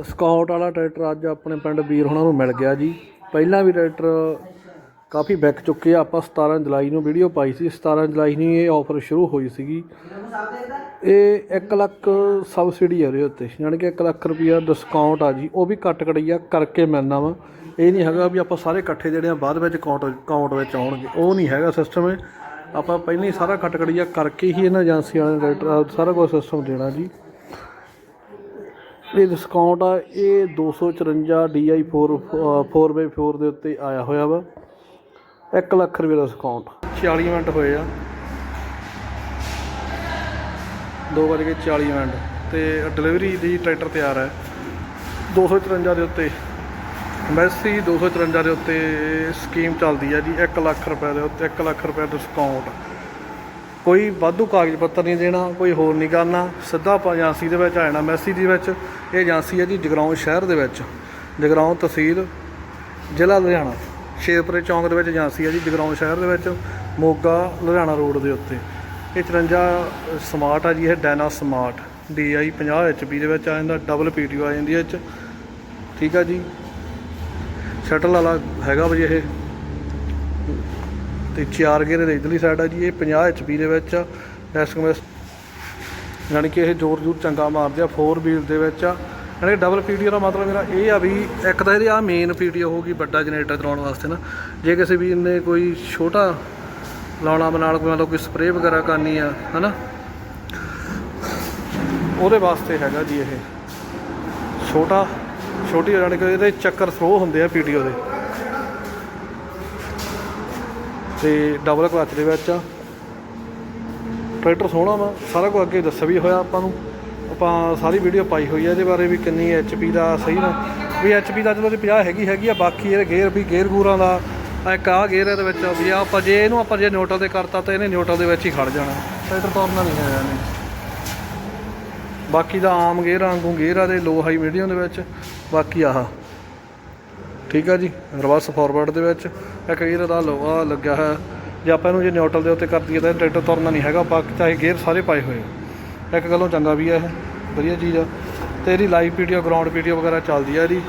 Scout ਵਾਲਾ tractor ਅੱਜ ਆਪਣੇ ਪਿੰਡ ਵੀਰ ਹੁਣਾਂ ਨੂੰ ਮਿਲ ਗਿਆ ਜੀ। ਪਹਿਲਾਂ ਵੀ ਟਰੈਕਟਰ ਕਾਫੀ ਵਿਕ ਚੁੱਕੇ ਆ। ਆਪਾਂ 17 ਜੁਲਾਈ ਨੂੰ ਵੀਡੀਓ ਪਾਈ ਸੀ। 17 ਜੁਲਾਈ ਨੂੰ ਇਹ ਆਫਰ ਸ਼ੁਰੂ ਹੋਈ ਸੀਗੀ। ਇਹ 1 ਲੱਖ ਸਬਸਿਡੀ ਆ ਉਹਦੇ ਉੱਤੇ। ਯਾਨੀ ਕਿ 1 ਲੱਖ ਰੁਪਈਆ ਡਿਸਕਾਊਂਟ ਆ ਜੀ। ਉਹ ਵੀ ਕੱਟ ਕੜਈਆ ਕਰਕੇ ਮਿਲਣਾ ਵਾ। ਇਹ ਨਹੀਂ ਹੈਗਾ ਵੀ ਆਪਾਂ ਸਾਰੇ ਇਕੱਠੇ ਜਿਹੜੇ ਆ ਬਾਅਦ ਵਿੱਚ ਅਕਾਊਂਟ ਅਕਾਊਂਟ ਵਿੱਚ ਆਉਣਗੇ। ਉਹ ਨਹੀਂ ਹੈਗਾ ਸਿਸਟਮ ਇਹ ਆਪਾਂ ਪਹਿਲਾਂ ਹੀ ਸਾਰਾ ਕੱਟ ਕੜਈਆ ਕਰਕੇ ਹੀ ਇਹਨਾਂ ਏਜੰਸੀ ਵਾਲਿਆਂ ਨੂੰ ਟਰੈਕਟਰ ਸਾਰਾ ਕੁਝ ਸਿਸਟਮ ਦੇਣਾ ਜੀ। ਇਹ ਡਿਸਕਾਊਂਟ ਆ, ਇਹ 254 DI 4 4x4 ਦੇ ਉੱਤੇ ਆਇਆ ਹੋਇਆ ਵਾ। 1 ਲੱਖ ਰੁਪਏ ਦਾ ਡਿਸਕਾਊਂਟ 40 ਮਿੰਟ ਹੋਏ ਆ। 2 ਵਜੇ ਕੇ 40 ਮਿੰਟ ਤੇ ਡਿਲੀਵਰੀ ਦੀ ਟਰੈਕਟਰ ਤਿਆਰ ਹੈ। 254 ਦੇ ਉੱਤੇ। ਮੈਸੀ 254 ਦੇ ਉੱਤੇ ਸਕੀਮ ਚੱਲਦੀ ਹੈ ਜੀ 1 ਲੱਖ ਰੁਪਏ ਦੇ ਉੱਤੇ 1 ਲੱਖ ਰੁਪਏ ਡਿਸਕਾਊਂਟ ਕੋਈ ਵਾਧੂ ਕਾਗਜ਼ ਪੱਤਰ ਨਹੀਂ ਦੇਣਾ, ਕੋਈ ਹੋਰ ਨਹੀਂ ਕਰਨਾ। ਸਿੱਧਾ ਆਪਾਂ ਏਜੰਸੀ ਦੇ ਵਿੱਚ ਆ ਜਾਣਾ, ਮੈਸੀ ਦੇ ਵਿੱਚ। ਇਹ ਏਜੰਸੀ ਹੈ ਜੀ ਜਗਰਾਉਂ ਸ਼ਹਿਰ ਦੇ ਵਿੱਚ। ਜਗਰਾਉਂ ਤਹਿਸੀਲ, ਜ਼ਿਲ੍ਹਾ ਲੁਧਿਆਣਾ। ਸ਼ੇਰਪੁਰੇ ਚੌਂਕ ਦੇ ਵਿੱਚ ਏਜੰਸੀ ਹੈ ਜੀ ਜਗਰਾਉਂ ਸ਼ਹਿਰ ਦੇ ਵਿੱਚ, ਮੋਗਾ, ਲੁਧਿਆਣਾ ਰੋਡ ਦੇ ਉੱਤੇ। ਇਹ 54 ਸਮਾਰਟ ਆ ਜੀ, ਇਹ ਡੈਨਾ ਸਮਾਰਟ। DI 50 HP ਦੇ ਵਿੱਚ ਆ ਜਾਂਦਾ ਡਬਲ PTO ਆ ਜਾਂਦੀ ਹੈ ਇਹ 'ਚ। ਠੀਕ ਆ ਜੀ। ਸ਼ਟਲ ਵਾਲਾ ਹੈਗਾ ਵਾ ਇਹ। ਤੇ ਚਾਰ ਗੇਰੇ ਦੇ ਇਧਰਲੀ ਸਾਈਡ ਆ ਜੀ, ਇਹ 50 HP ਦੇ ਵਿੱਚ ਆ। ਐਸਕਮੈਸ ਯਾਨੀ ਕਿ ਇਹ ਜ਼ੋਰ ਜ਼ੋਰ ਚੰਗਾ ਮਾਰਦੇ ਆ 4 ਵੀਲ ਦੇ ਵਿੱਚ ਆ। ਯਾਨੀ ਕਿ ਡਬਲ ਪੀਟੀਓ ਦਾ ਮਤਲਬ ਮੇਰਾ ਇਹ ਆ ਵੀ ਇੱਕ ਤਾਂ ਇਹਦੀ ਆ ਮੇਨ ਪੀਟੀਓ ਹੋਊਗੀ ਵੱਡਾ ਜਨਰੇਟਰ ਚਲਾਉਣ ਵਾਸਤੇ ਨਾ। ਜੇ ਕਿਸੇ ਵੀਰ ਨੇ ਕੋਈ ਛੋਟਾ ਲਾਉਣਾ ਬਨਾਲ ਕੋਈ ਮਤਲਬ ਕੋਈ ਸਪਰੇਅ ਵਗੈਰਾ ਕਰਨੀ ਆ, ਹਨਾ? ਉਹਦੇ ਵਾਸਤੇ ਹੈਗਾ ਜੀ ਇਹ। ਛੋਟਾ, ਛੋਟੀ ਯਾਨੀ ਕਿ ਇਹਦੇ ਚੱਕਰ ਥਰੋ ਹੁੰਦੇ ਆ ਪੀਟੀਓ ਦੇ। ਤੇ ਡਬਲ ਕਲਚ ਦੇ ਵਿੱਚ। ਆ ਟਰੈਕਟਰ ਸੋਹਣਾ ਵਾ, ਸਾਰਾ ਕੁਝ ਅੱਗੇ ਦੱਸਿਆ ਵੀ ਹੋਇਆ ਆਪਾਂ ਨੂੰ। ਆਪਾਂ ਸਾਰੀ ਵੀਡੀਓ ਪਾਈ ਹੋਈ ਆ ਇਹਦੇ ਬਾਰੇ ਵੀ ਕਿੰਨੀ ਐਚਪੀ ਦਾ ਸਹੀ ਨਾ ਵੀ ਐਚਪੀ ਦਾ ਚਲੋ ਤੇ 50 ਹੈਗੀ ਹੈਗੀ ਆ, ਬਾਕੀ ਇਹਦੇ ਗੇਅਰ ਵੀ ਗੇਅਰ ਗੂਰਾਂ ਦਾ, ਆਹ ਇੱਕ ਆ ਗੇਅਰ ਇਹਦੇ ਵਿੱਚ ਵੀ ਆ ਆਪਾਂ ਜੇ ਇਹਨੂੰ ਆਪਾਂ ਜੇ ਨਿਊਟਰਲ ਤੇ ਕਰਤਾ ਤਾਂ ਇਹਨੇ ਨਿਊਟਰਲ ਦੇ ਵਿੱਚ ਹੀ ਖੜ ਜਾਣਾ। ਟਰੈਕਟਰ ਤੁਰਨਾ ਨਹੀਂ ਹੈਗਾ ਇਹਨੇ ਬਾਕੀ ਦਾ ਆਮ ਗੇਅਰ ਵਾਂਗੂ ਗੇਅਰ ਆ ਦੇ ਲੋ ਹਾਈ ਮੀਡੀਅਮ ਦੇ ਵਿੱਚ, ਬਾਕੀ ਆਹ। ਠੀਕ ਆ ਜੀ ਰਿਵਰਸ ਫਾਰਵਰਡ ਦੇ ਵਿੱਚ। ਇੱਕ ਗੇਅਰ ਦਾ ਲੋਹਾ ਲੱਗਿਆ ਹੈ ਜੇ ਆਪਾਂ ਇਹਨੂੰ ਜੇ ਨਿਊਟਰਲ ਦੇ ਉੱਤੇ ਕਰ ਦਈਏ ਤਾਂ ਟਰੈਕਟਰ ਤੁਰਨਾ ਨਹੀਂ ਹੈਗਾ ਬਾਕੀ ਚਾਹੇ ਗੇਅਰ ਸਾਰੇ ਪਾਏ ਹੋਏ ਆ। ਇੱਕ ਗੱਲੋਂ ਚੰਗਾ ਵੀ ਆ ਇਹ, ਵਧੀਆ ਚੀਜ਼ ਆ। ਤੇ ਇਹਦੀ ਲਾਈਵ ਵੀਡੀਓ ਗਰਾਊਂਡ ਵੀਡੀਓ ਵਗੈਰਾ ਚੱਲਦੀ ਆ ਇਹਦੀ।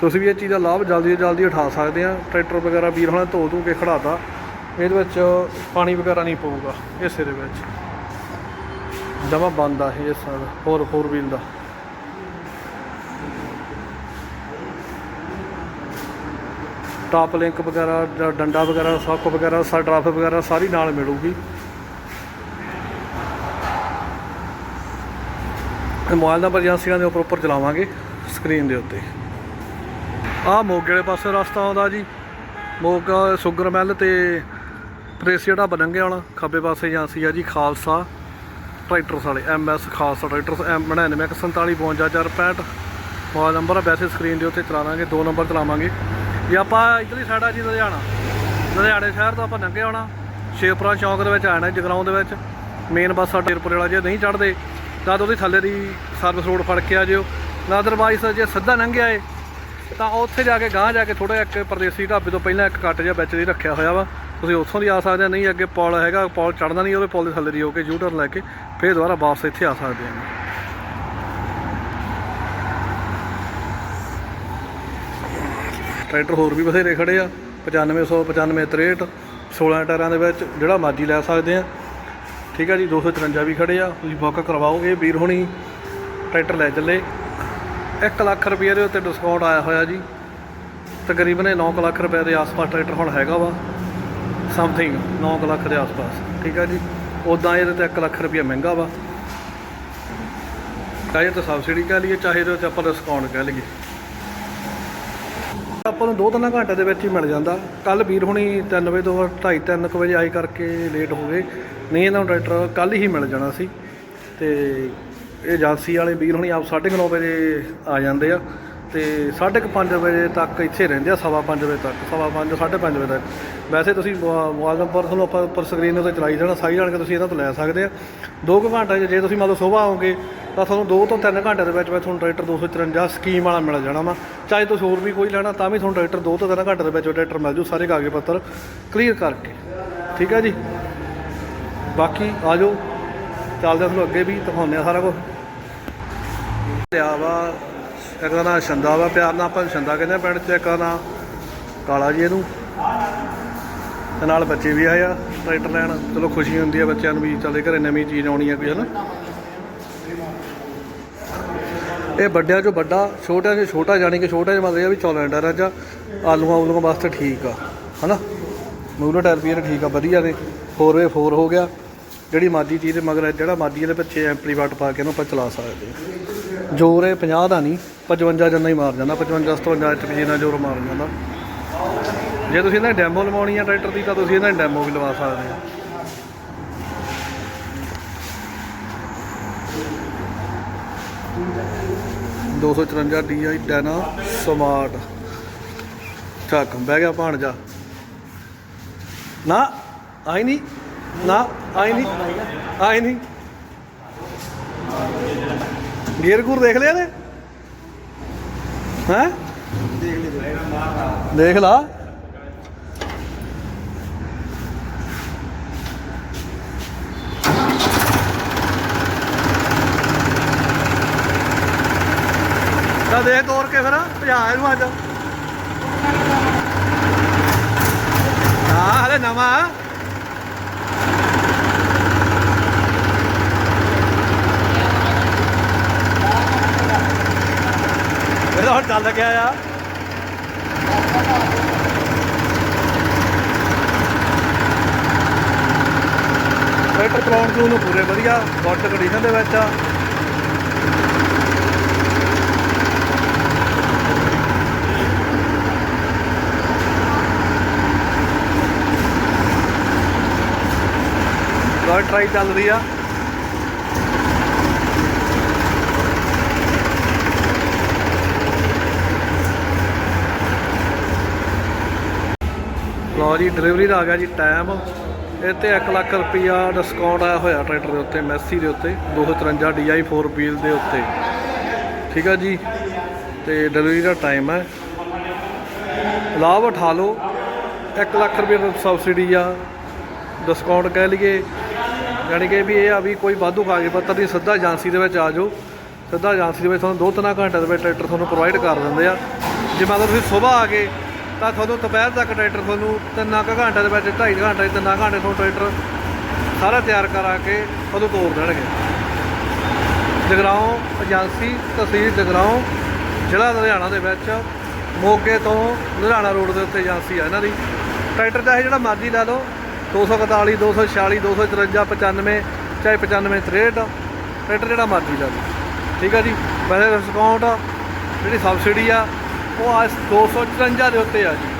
ਤੁਸੀਂ ਵੀ ਇਹ ਚੀਜ਼ ਦਾ ਲਾਭ ਜਲਦੀ ਤੋਂ ਜਲਦੀ ਉਠਾ ਸਕਦੇ ਆ। ਟਰੈਕਟਰ ਵਗੈਰਾ ਵੀਰ ਹੋਣਾ ਧੋ ਧੂ ਕੇ ਖੜਾਤਾ। ਇਹਦੇ ਵਿੱਚ ਪਾਣੀ ਵਗੈਰਾ ਨਹੀਂ ਪਊਗਾ ਹਿੱਸੇ ਦੇ ਵਿੱਚ। ਜਮਾ ਬੰਦ ਆ ਇਹ ਸਾਰਾ, ਹੋਰ ਫੋਰ ਵੀਲ ਦਾ ਟਾਪ ਲਿੰਕ ਵਗੈਰਾ ਜਾਂ ਡੰਡਾ ਵਗੈਰਾ ਸੱਕ ਵਗੈਰਾ, ਸਾ ਡਰਾਫ ਵਗੈਰਾ ਸਾਰੀ ਨਾਲ ਮਿਲੂਗੀ। ਇਹ ਮੋਬਾਈਲ ਨੰਬਰ ਏਜੰਸੀਆਂ ਦੇ ਉੱਪਰ ਉੱਪਰ ਚਲਾਵਾਂਗੇ ਸਕਰੀਨ ਦੇ ਉੱਤੇ। ਆਹ ਮੋਗੇ ਵਾਲੇ ਪਾਸੇ ਰਸਤਾ ਆਉਂਦਾ ਜੀ। ਮੋਗਾ, ਸ਼ੂਗਰ ਮਿੱਲ ਤੇ ਪ੍ਰੇਸ ਜਿਹੜਾ ਬਨੰਗੇ ਵਾਲਾ, ਖੱਬੇ ਪਾਸੇ ਏਜੰਸੀ ਆ ਜੀ, ਖਾਲਸਾ ਟਰੈਕਟਰਸ ਵਾਲੇ MS Khalsa tractors, M 9947455465 mobile number ਆ, ਵੈਸੇ ਸਕਰੀਨ ਦੇ ਉੱਤੇ ਚਲਾਵਾਂਗੇ ਦੋ ਨੰਬਰ ਚਲਾਵਾਂਗੇ। ਜੇ ਆਪਾਂ ਇਧਰਲੀ ਸਾਈਡ ਆ ਜੀ ਲੁਧਿਆਣਾ, ਲੁਧਿਆਣੇ ਸ਼ਹਿਰ ਤੋਂ ਆਪਾਂ ਲੰਘੇ ਆਉਣਾ, ਸ਼ੇਪੁਰਾ ਚੌਂਕ ਦੇ ਵਿੱਚ ਆਣਾ ਜਗਰਾਉਂ ਦੇ ਵਿੱਚ। ਮੇਨ ਬੱਸ ਆ ਡੇਰਪੁਰੇ ਵਾਲਾ, ਜੇ ਨਹੀਂ ਚੜਦੇ ਤਾਂ ਉਹਦੀ ਥੱਲੇ ਦੀ ਸਰਵਿਸ ਰੋਡ ਫੜ ਕੇ ਆ ਜਿਓ, ਨਾ ਅਦਰਵਾਈਜ਼ ਜੇ ਸਿੱਧਾ ਲੰਘਿਆ ਏ, ਤਾਂ ਉੱਥੇ ਜਾ ਕੇ ਗਾਂਹ ਜਾ ਕੇ ਥੋੜਾ ਇੱਕ ਪਰਦੇਸੀ ਢਾਬੇ ਤੋਂ ਪਹਿਲਾਂ ਇੱਕ ਕੱਟ ਜਿਹਾ ਵਿੱਚ ਦੀ ਰੱਖਿਆ ਹੋਇਆ ਵਾ। ਤੁਸੀਂ ਉੱਥੋਂ ਦੀ ਆ ਸਕਦੇ ਆ, ਨਹੀਂ ਅੱਗੇ ਪੁਲ ਹੈਗਾ, ਪੁਲ ਚੜਨਾ ਨਹੀਂ ਉਹਦੇ ਪੁਲ ਦੇ ਥੱਲੇ ਦੀ ਹੋ ਕੇ ਯੂ ਟਰਨ ਲੈ ਕੇ, ਫੇਰ ਦੁਬਾਰਾ ਵਾਪਸ ਇੱਥੇ ਆ ਸਕਦੇ ਆ। ਟਰੈਕਟਰ ਹੋਰ ਵੀ ਬਥੇਰੇ ਖੜੇ ਆ 9500 9563 16 ਟਾਇਰਾਂ ਦੇ ਵਿੱਚ ਜਿਹੜਾ ਮਰਜ਼ੀ ਲੈ ਸਕਦੇ ਆ। ਠੀਕ ਆ ਜੀ 254 ਵੀ ਖੜੇ ਆ, ਤੁਸੀਂ ਬੁੱਕ ਕਰਵਾਓ, ਇਹ ਵੀਰ ਹੁਣੀ ਟਰੈਕਟਰ ਲੈ ਚੱਲੇ। 1 ਲੱਖ ਰੁਪਏ ਦੇ ਉੱਤੇ ਡਿਸਕਾਊਂਟ ਆਇਆ ਹੋਇਆ ਜੀ। ਤਕਰੀਬਨ ਇਹ 9 ਕੁ ਲੱਖ ਰੁਪਏ ਦੇ ਆਸ-ਪਾਸ ਟਰੈਕਟਰ ਹੁਣ ਹੈਗਾ ਵਾ। ਸਮਥਿੰਗ 9 ਕੁ ਲੱਖ ਦੇ ਆਸ-ਪਾਸ। ਠੀਕ ਆ ਜੀ ਉਦਾਂ ਇਹਦੇ ਤੇ 1 ਲੱਖ ਰੁਪਏ ਮਹਿੰਗਾ ਵਾ। ਚਾਹੇ ਤਾਂ ਸਬਸਿਡੀ ਕਹਿ ਲਈਏ, ਚਾਹੇ ਇਹਦੇ ਤੇ ਆਪਾਂ ਡਿਸਕਾਊਂਟ ਕਹਿ ਲਈਏ। ਆਪਾਂ ਨੂੰ 2-3 ਘੰਟੇ ਦੇ ਵਿੱਚ ਹੀ ਮਿਲ ਜਾਂਦਾ। ਕੱਲ ਵੀਰ ਹੁਣੀ 3 ਵਜੇ ਤੋਂ 2:30 3 ਵਜੇ ਆਈ ਕਰਕੇ ਲੇਟ ਹੋ ਗਏ। ਨਹੀਂ, ਇਹਨਾਂ ਨੂੰ ਟਰੈਕਟਰ ਕੱਲ ਹੀ ਮਿਲ ਜਾਣਾ ਸੀ। ਤੇ ਇਹ ਏਜੰਸੀ ਵਾਲੇ ਵੀਰ ਹੁਣੀ ਆਪ 9:30 ਵਜੇ ਆ ਜਾਂਦੇ ਆ। ਤੇ 5:30 ਵਜੇ ਤੱਕ ਇੱਥੇ ਰਹਿੰਦੇ ਆ, ਸਵਾ ਪੰਜ ਵਜੇ ਤੱਕ, ਸਵਾ ਪੰਜ 5:30 ਵਜੇ ਤੱਕ। ਵੈਸੇ ਤੁਸੀਂ ਮੋ- ਮੋਬਾਈਲ ਨੰਬਰ ਤੁਹਾਨੂੰ ਆਪਾਂ ਉੱਪਰ ਸਕਰੀਨ ਦੇ ਉੱਤੇ ਚਲਾਈ ਜਾਣਾ ਸਾਈ ਜਾਣ ਕੇ ਤੁਸੀਂ ਇਹਨਾਂ ਤੋਂ ਲੈ ਸਕਦੇ ਆ। 2 ਘੰਟੇ 'ਚ ਜੇ ਤੁਸੀਂ ਮੰਨ ਲਓ ਸਵੇਰ ਆਓਗੇ ਤਾਂ ਤੁਹਾਨੂੰ 2 ਤੋਂ 3 ਘੰਟੇ ਦੇ ਵਿੱਚ ਵਿੱਚ ਤੁਹਾਨੂੰ ਟਰੈਕਟਰ 254 ਸਕੀਮ ਵਾਲਾ ਮਿਲ ਜਾਣਾ ਵਾ। ਚਾਹੇ ਤੁਸੀਂ ਹੋਰ ਵੀ ਕੋਈ ਲੈਣਾ, ਤਾਂ ਵੀ ਤੁਹਾਨੂੰ ਟਰੈਕਟਰ 2 ਤੋਂ 3 ਘੰਟੇ ਦੇ ਵਿੱਚ ਟਰੈਕਟਰ ਮਿਲ ਜੂ, ਸਾਰੇ ਕਾਗਜ਼ ਪੱਤਰ ਕਲੀਅਰ ਕਰਕੇ। ਠੀਕ ਹੈ ਜੀ? ਬਾਕੀ ਆ ਜਾਓ ਚੱਲਦੇ ਹਾਂ ਤੁਹਾਨੂੰ ਅੱਗੇ ਵੀ, ਦਿਖਾਉਂਦੇ ਆ ਸਾਰਾ ਕੁਝ ਲਿਆ ਵਾ, ਇੱਕ ਦਾ ਨਾਂ ਛੰਦਾ ਵਾ ਪਿਆਰ ਨਾਲ ਆਪਾਂ ਛੰਦਾ ਕਹਿੰਦੇ ਆ ਪਿੰਡ 'ਚ, ਇੱਕ ਦਾ ਨਾਂ ਕਾਲਾ ਜੀ ਇਹਨੂੰ। ਤੇ ਨਾਲ ਬੱਚੇ ਵੀ ਆਏ ਆ ਟਰੈਕਟਰ ਲੈਣ। ਚਲੋ ਖੁਸ਼ੀ ਹੁੰਦੀ ਆ ਬੱਚਿਆਂ ਨੂੰ ਵੀ, ਚੱਲੇ ਘਰੇ ਨਵੀਂ ਚੀਜ਼ ਆਉਣੀ ਆ ਕੋਈ, ਹਨਾ? ਇਹ ਵੱਡਿਆਂ 'ਚੋਂ ਵੱਡਾ, ਛੋਟਿਆਂ 'ਚੋਂ ਛੋਟਾ ਜਾਣੀ ਕਿ ਛੋਟਾ ਜਿਹਾ ਮਤਲਬ ਇਹ ਵੀ 14 ਟਾਇਰਾਂ 'ਚ ਆਲੂਆਂ ਆਲੂਆਂ ਵਾਸਤੇ ਠੀਕ ਆ, ਹਨਾ? ਮੂਲ ਟਾਇਰ ਵੀ ਇਹ ਠੀਕ ਆ, ਵਧੀਆ ਨੇ। 4x4 ਹੋ ਗਿਆ। ਜਿਹੜੀ ਮਾਦੀ ਚੀਜ਼ ਦੇ ਮਗਰ ਜਿਹੜਾ ਮਾਦੀ ਇਹਦੇ ਪਿੱਛੇ ਐਂਪਲੀਫਾਇਰ ਪਾ ਕੇ ਇਹਨੂੰ ਆਪਾਂ ਚਲਾ ਸਕਦੇ ਹਾਂ। ਜੋਰ ਇਹ 50 ਦਾ ਨਹੀਂ 55 ਜੰਨਾ ਹੀ ਮਾਰ ਜਾਂਦਾ 55 57 ਐਚਪੀ ਜਿੰਨਾ ਜੋਰ ਮਾਰ ਜਾਂਦਾ। ਜੇ ਤੁਸੀਂ ਇਹਨਾਂ ਡੈਮੋ ਲਵਾਉਣੀ ਆ ਟਰੈਕਟਰ ਦੀ, ਤਾਂ ਤੁਸੀਂ ਇਹਨਾਂ ਡੈਮੋ ਵੀ ਲਵਾ ਸਕਦੇ ਆ 254 DI 10 ਸਮਾਰਟ। ਠੱਕ ਬਹਿ ਗਿਆ ਭਾਣ ਜਾ ਨਾ, ਆਈ ਨਹੀਂ। ਨਾ, ਆਈ ਨਹੀਂ। ਆਈ ਨਹੀਂ। ਗੇਰ ਗੁਰ ਦੇਖ ਲਿਆ ਨੇ? ਹੈ? ਦੇਖ ਲਾ। ਤਾਂ ਦੇਖ ਤੋੜ ਕੇ ਫਿਰ, ਭਜਾ ਇਹਨੂੰ ਅੱਜ। ਹਾਂ ਹਲੇ ਨਵਾਂ। ਇਹਦਾ ਹੁਣ ਚੱਲ ਗਿਆ ਆ। ਟਰੈਕਟਰ ਚਲਾਉਣ ਨੂੰ ਪੂਰੇ ਵਧੀਆ ਗੁੱਡ ਕੰਡੀਸ਼ਨ ਦੇ ਵਿੱਚ ਆ। ਗਾਡ ਟਰਾਈ ਚੱਲ ਰਹੀ ਆ। ਲਓ ਜੀ ਡਿਲੀਵਰੀ ਦਾ ਆ ਗਿਆ ਜੀ ਟਾਈਮ ਇਹ ਤੇ 1 ਲੱਖ ਰੁਪਈਆ ਡਿਸਕਾਊਂਟ ਆਇਆ ਹੋਇਆ ਟਰੈਕਟਰ ਦੇ ਉੱਤੇ ਮੈਸੀ ਦੇ ਉੱਤੇ 253 DI 4 ਵੀਲ ਦੇ ਉੱਤੇ। ਠੀਕ ਆ ਜੀ? ਤੇ ਡਿਲੀਵਰੀ ਦਾ ਟਾਈਮ ਹੈ। ਲਾਭ ਉਠਾ ਲਓ। 1 ਲੱਖ ਰੁਪਏ ਦੀ ਸਬਸਿਡੀ ਆ। ਡਿਸਕਾਊਂਟ ਕਹਿ ਲਈਏ। ਯਾਨੀ ਕਿ ਵੀ ਇਹ ਆ ਵੀ ਕੋਈ ਵਾਧੂ ਕਾਗਜ਼ ਪੱਤਰ ਨਹੀਂ, ਸਿੱਧਾ ਏਜੰਸੀ ਦੇ ਵਿੱਚ ਆ ਜਾਓ। ਸਿੱਧਾ ਏਜੰਸੀ ਦੇ ਵਿੱਚ ਤੁਹਾਨੂੰ ਦੋ ਤਿੰਨ ਘੰਟੇ ਦੇ ਵਿੱਚ ਟਰੈਕਟਰ ਤੁਹਾਨੂੰ ਪ੍ਰੋਵਾਈਡ ਕਰ ਦਿੰਦੇ ਆ। ਜੇ ਮਤਲਬ ਤੁਸੀਂ ਸਵੇਰ ਆ ਗਏ, ਤਾਂ ਤੁਹਾਨੂੰ ਦੁਪਹਿਰ ਤੱਕ ਟਰੈਕਟਰ ਤੁਹਾਨੂੰ ਤਿੰਨਾਂ ਕੁ ਘੰਟੇ ਦੇ ਵਿੱਚ, ਢਾਈ ਘੰਟੇ ਤਿੰਨਾਂ ਘੰਟੇ ਤੁਹਾਨੂੰ ਟਰੈਕਟਰ ਸਾਰਾ ਤਿਆਰ ਕਰਾ ਕੇ ਤੁਹਾਨੂੰ ਤੋਰ ਦੇਣਗੇ। ਜਗਰਾਉਂ ਏਜੰਸੀ, ਤਹਿਸੀਲ ਜਗਰਾਉਂ, ਜ਼ਿਲ੍ਹਾ ਲੁਧਿਆਣਾ ਦੇ ਵਿੱਚ ਮੋਗੇ ਤੋਂ ਲੁਧਿਆਣਾ ਰੋਡ ਦੇ ਉੱਤੇ ਏਜੰਸੀ ਆ ਇਹਨਾਂ ਦੀ। ਟਰੈਕਟਰ ਚਾਹੇ ਜਿਹੜਾ ਮਰਜ਼ੀ ਲੈ ਲਓ 241 246 254 95 ਚਾਹੇ 95 63 ਟਰੈਕਟਰ ਜਿਹੜਾ ਮਰਜ਼ੀ ਲੈ ਠੀਕ ਆ ਜੀ? ਵੈਸੇ ਡਿਸਕਾਊਂਟ ਜਿਹੜੀ ਸਬਸਿਡੀ ਆ, ਉਹ ਆ 254 ਦੇ ਉੱਤੇ ਆ ਜੀ।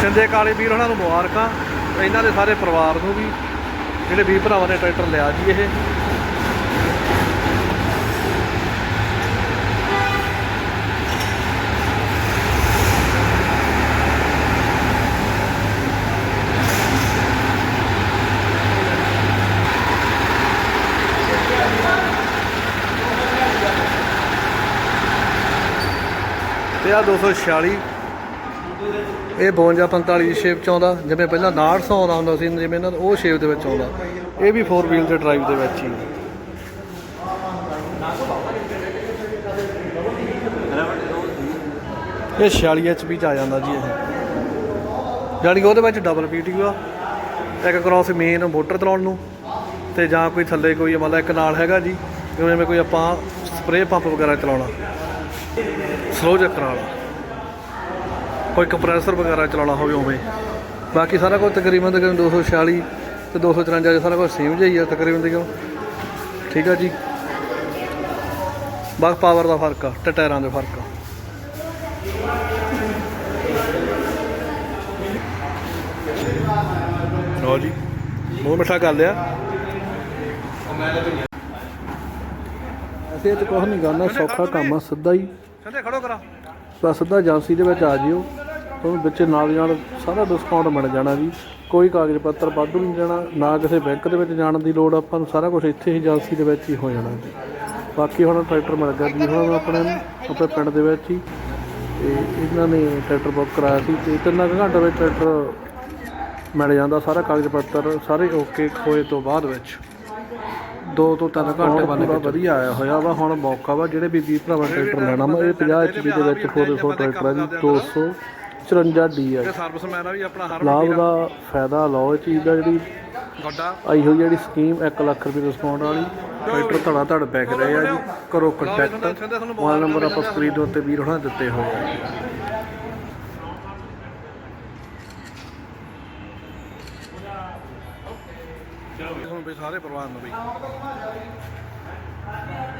ਸਿੰਦੇ ਕਾਲੇ ਵੀਰ ਉਹਨਾਂ ਨੂੰ ਮੁਬਾਰਕਾਂ ਇਹਨਾਂ ਦੇ ਸਾਰੇ ਪਰਿਵਾਰ ਨੂੰ ਵੀ, ਜਿਹੜੇ ਵੀਰ ਭਰਾਵਾਂ ਨੇ ਟਰੈਕਟਰ ਲਿਆ ਜੀ ਇਹ। ਤੇ ਆ 246 ਇਹ 52 45 ਦੀ ਸ਼ੇਪ ਚ ਆਉਂਦਾ। ਜਿਵੇਂ ਪਹਿਲਾਂ 900 ਆਉਂਦਾ ਹੁੰਦਾ ਸੀ, ਜਿਵੇਂ ਇਹਨਾਂ ਦਾ, ਉਹ ਸ਼ੇਪ ਦੇ ਵਿੱਚ ਆਉਂਦਾ। ਇਹ ਵੀ 4 ਵੀਲ ਦੇ ਡਰਾਈਵ ਦੇ ਵਿੱਚ ਹੀ। ਇਹ 46 HP ਚ ਆ ਜਾਂਦਾ ਜੀ ਇਹ। ਜਾਣੀ ਕਿ ਉਹਦੇ ਵਿੱਚ ਡਬਲ ਪੀਟੀਓ ਆ। ਇੱਕ ਕ੍ਰਾਸ ਮੇਨ ਮੋਟਰ ਚਲਾਉਣ ਨੂੰ ਤੇ ਜਾਂ ਕੋਈ ਥੱਲੇ ਕੋਈ ਮਤਲਬ ਇੱਕ ਨਾਲ ਹੈਗਾ ਜੀ, ਜਿਵੇਂ ਕੋਈ ਆਪਾਂ ਸਪਰੇਅ ਪੰਪ ਵਗੈਰਾ ਚਲਾਉਣਾ। ਸਲੋ ਚੱਕਰ ਵਾਲਾ ਕੋਈ ਕੰਪਰੈਸਰ ਵਗੈਰਾ ਚਲਾਉਣਾ ਹੋਵੇ ਉਵੇਂ। ਬਾਕੀ ਸਾਰਾ ਕੁਝ ਤਕਰੀਬਨ ਤਕਰੀਬਨ 246 ਤੇ 253 ਸਾਰਾ ਕੁਝ ਸੇਮ ਜਿਹਾ ਹੀ ਆ ਤਕਰੀਬਨ ਦੇਖੋ। ਠੀਕ ਆ ਜੀ। ਬਸ ਪਾਵਰ ਦਾ ਫ਼ਰਕ ਆ, ਤੇ ਟਾਇਰਾਂ ਦੇ ਫ਼ਰਕ ਆ। ਲਓ ਜੀ ਮੂੰਹ ਮਿੱਠਾ ਕਰ ਲਿਆ ਅਸੀਂ ਇਹ 'ਚ ਕੁਛ ਨਹੀਂ ਕਰਨਾ, ਸੌਖਾ ਕੰਮ ਆ ਸਿੱਧਾ ਹੀ। ਸੰਦੇ ਖੜੋ ਕਰਾ। ਬਸ ਸਿੱਧਾ ਏਜੰਸੀ ਦੇ ਵਿੱਚ ਆ ਜਿਓ। ਤੁਹਾਨੂੰ ਵਿੱਚ ਨਾਲ ਦੀ ਨਾਲ ਸਾਰਾ ਡਿਸਕਾਊਂਟ ਮਿਲ ਜਾਣਾ ਜੀ। ਕੋਈ ਕਾਗਜ਼ ਪੱਤਰ ਵਾਧੂ ਨਹੀਂ ਜਾਣਾ ਨਾ ਕਿਸੇ ਬੈਂਕ ਦੇ ਵਿੱਚ ਜਾਣ ਦੀ ਲੋੜ। ਆਪਾਂ ਨੂੰ ਸਾਰਾ ਕੁਝ ਇੱਥੇ ਹੀ ਏਜੰਸੀ ਦੇ ਵਿੱਚ ਹੀ ਹੋ ਜਾਣਾ ਜੀ। ਬਾਕੀ ਹੁਣ ਟਰੈਕਟਰ ਮਿਲ ਗਿਆ ਜੀ, ਹੁਣ ਆਪਣੇ ਆਪਣੇ ਪਿੰਡ ਦੇ ਵਿੱਚ ਹੀ। ਤੇ ਇਹਨਾਂ ਨੇ ਟਰੈਕਟਰ ਬੁੱਕ ਕਰਾਇਆ ਸੀ ਤੇ ਤਿੰਨਾਂ ਕੁ ਘੰਟੇ ਵਿੱਚ ਟਰੈਕਟਰ ਮਿਲ ਜਾਂਦਾ, ਸਾਰਾ ਕਾਗਜ਼ ਪੱਤਰ ਸਾਰੇ ਓਕੇ ਹੋਏ ਤੋਂ ਬਾਅਦ ਵਿੱਚ। 2 ਤੋਂ 3 ਘੰਟੇ ਬਾਅਦ ਪੂਰਾ ਵਧੀਆ ਆਇਆ ਹੋਇਆ ਵਾ ਹੁਣ ਮੌਕਾ ਵਾ ਜਿਹੜੇ ਵੀ ਵੀਰ ਭਰਾਵਾਂ ਟਰੈਕਟਰ ਲੈਣਾ ਵਾ ਇਹ 50 ਐਚਪੀ ਦੇ ਵਿੱਚ 4 ਟਰੈਕਟਰ ਹੈ ਜੀ 254 ਡੀ ਹੈ ਸਰਵਿਸਮੈਨ ਆ ਵੀ ਆਪਣਾ ਹਰ ਲਾਭ ਦਾ ਫਾਇਦਾ ਲਓ ਇਹ ਚੀਜ਼ ਦਾ ਜਿਹੜੀ ਗੱਡਾ ਆਈ ਹੋਈ ਜਿਹੜੀ ਸਕੀਮ 1 ਲੱਖ ਰੁਪਏ ਡਿਸਕਾਊਂਟ ਵਾਲੀ ਟਰੈਕਟਰ ਧੜਾ ਧੜ ਬੈਕ ਰਹੇ ਆ ਜੀ ਕਰੋ ਕੰਟੈਕਟ ਮੋਬਾਈਲ ਨੰਬਰ ਆਪਾਂ ਸਕਰੀਨ ਦੇ ਉੱਤੇ ਵੀਰ ਹੋਣਾ ਦਿੱਤੇ ਹੋਏ ਆ। ਚਲੋ ਬਈ ਹੁਣ ਬਈ ਸਾਰੇ ਪਰਿਵਾਰ ਨੂੰ ਬਈ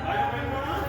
ਆਜੋ ਬਈ ਮੋਣਾ